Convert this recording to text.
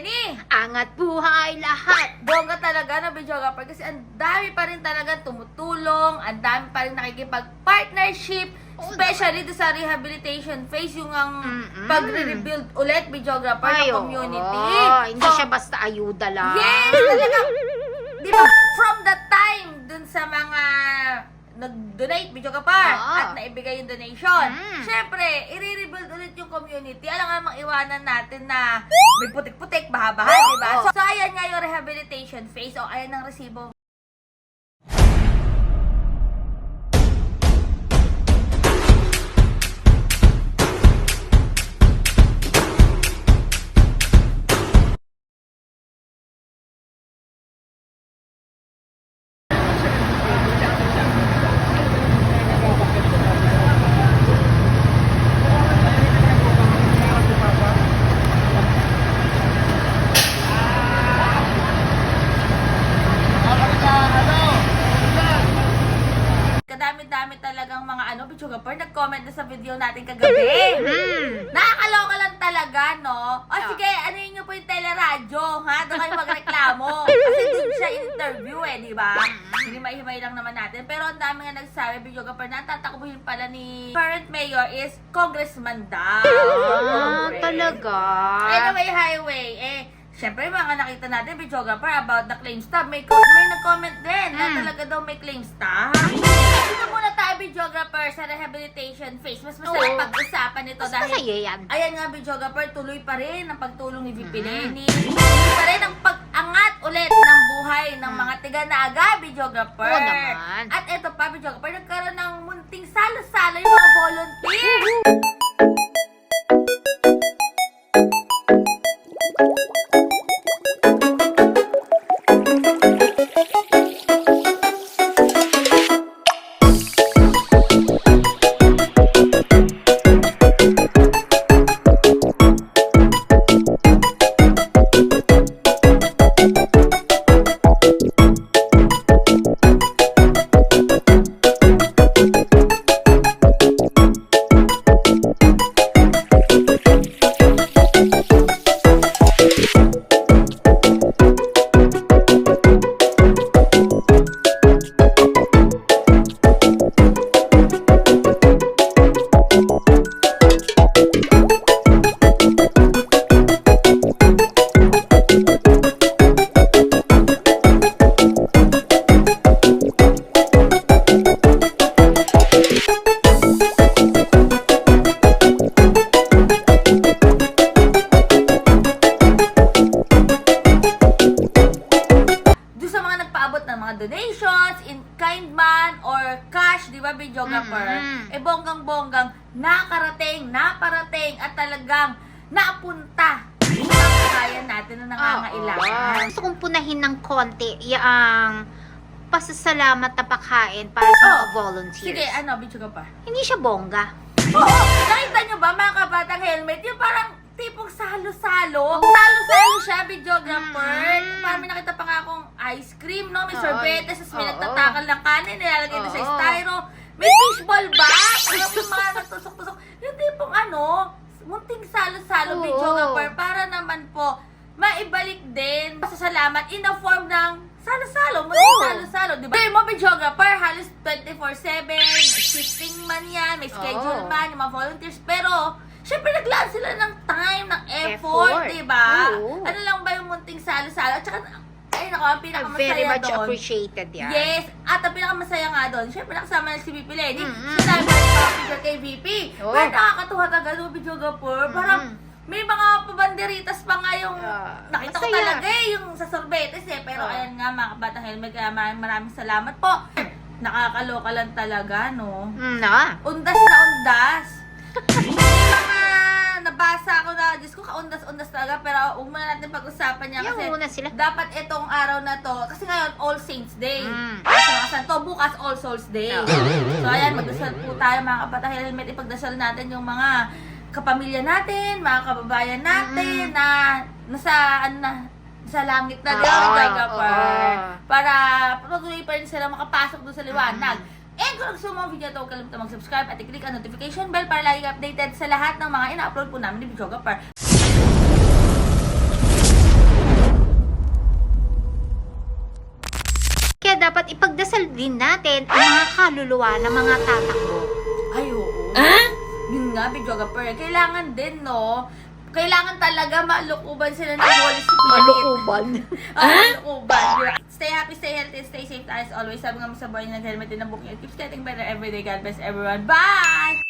Lenny. Angat buhay lahat. Bongga talaga na videographer kasi ang dami pa rin talaga tumutulong, ang dami pa rin nakikipag-partnership, especially sa rehabilitation phase, yung ang Mm-mm. pag-rebuild ulit videographer ng community. oo. Hindi So, siya basta ayuda lang. Yes! Nag-donate video ka pa Oo. at naibigay yung donation. Mm. Syempre, i-rebuild ulit yung community. Alam nga namang iwanan natin na may putik-putik, baha-baha, di ba? So, so, ayan nga yung rehabilitation phase. O, ayan ang resibo. Video natin kagabi. Mm. Nakakaloka lang talaga, no? O sige, ano yun po yung teleradyo, ha? Doon kayo magreklamo. Kasi doon siya in-interview eh, di ba? Hindi maihimay lang naman natin. Pero ang dami nga nagsabi, video ka pa, natatakbuhin pala ni current mayor is congressman daw. Ah, talaga. Anyway, highway, eh, Siyempre, mga nakita natin, videographer, about the claim stop. May, may nag-comment din na Mm. talaga daw may claim stop. Dito muna tayo, videographer, sa rehabilitation phase. Mas masarap Oo. pag-usapan ito Mas dahil masaya yan. Ayan nga, videographer, tuloy pa rin ang pagtulong ni VP Mhm. Lenny. Tuloy pa rin ang pag-angat ulit ng buhay ng Mm. mga tiga-naga, videographer. Oo naman. At eto pa, videographer, nagkaroon ng munting salo-salo yung mga volunteers. Kind man, or cash, di ba, videographer? Mhm. Eh, bonggang-bonggang, nakarating, naparating, at talagang napunta kaya natin na nangangailangan. Oo. Gusto kong punahin ng konti yung pasasalamat na pagkain para sa mga Oh, volunteers. Sige, ano, videographer? Hindi siya bongga. Oo! Nakita nyo ba, mga kabatang helmet, yung parang tipong salo-salo. Salo-salo siya, videographer. Mm. Parang may nakita pa nga akong ice cream, no? May Oo. sorbetes, tapos may Oo. nagtatakal ng kanin, nilalagay doon sa Oo. styro. May fishball ba? Mo yung mga nagtusok-tusok. Yung tipong ano, munting salo-salo, Oo. videographer, para naman po, maibalik din sa salamat in the form ng salo-salo, munting Oo. salo-salo, di ba? Day mo, videographer, halos 24-7, shifting man yan, may schedule Oo. man, yung mga volunteers, pero, syempre naglaan sila ng time, ng effort, Effort. di ba? Oo. Ano lang ba yung munting salo-salo? At saka, nako, ang pinakamasaya Very much doon. appreciated yan. Yes, at ang pinakamasaya nga doon, syempre nakasama na si VP Lenny. Mm-mm. Sinabi pa picture kay VP. Oo. Pero nakakatuwa talaga no, videographer. Parang may mga pabanderitas pa nga yung Yeah. nakita ko Masaya. talaga eh, yung sa sorbetes eh. Pero Oo. ayan nga mga kabatang helmet, kaya maraming, maraming salamat po. Nakakaloka lang talaga, no? Mm. Undas na undas. Nabasa ko na, Diyos ko, kaundas-undas talaga. Pero huwag muna natin pag-usapan niya kasi Yung muna sila. dapat itong araw na to, kasi ngayon All Saints Day. Mm. At mga santo, bukas All Souls Day. Oo. So ayan, magdasal po tayo mga kapatang helmet, ipagdasal natin yung mga kapamilya natin, mga kababayan natin Mm. na nasa ano na sa langit na Oo, daw, Gagapar. oo. Para patuloy pa rin sila makapasok doon sa liwanag. And kung gusto mo video to, huwag kalimutang mag-subscribe at i-click ang notification bell para lagi updated sa lahat ng mga ina-upload po namin ni Bijoga Par. Kaya dapat ipagdasal din natin ang mga kaluluwa ng mga tatakbo. Ay, oo. Ah? Yun nga, Bijoga Par. Eh. Kailangan din, no? Kailangan talaga malukuban sila ng Holy Spirit. Malukuban. Ah, malukuban. Stay happy, stay healthy, stay safe as always. Sabi nga mo sa buhay ng helmet din ang book niya. Getting better every day. God bless everyone. Bye!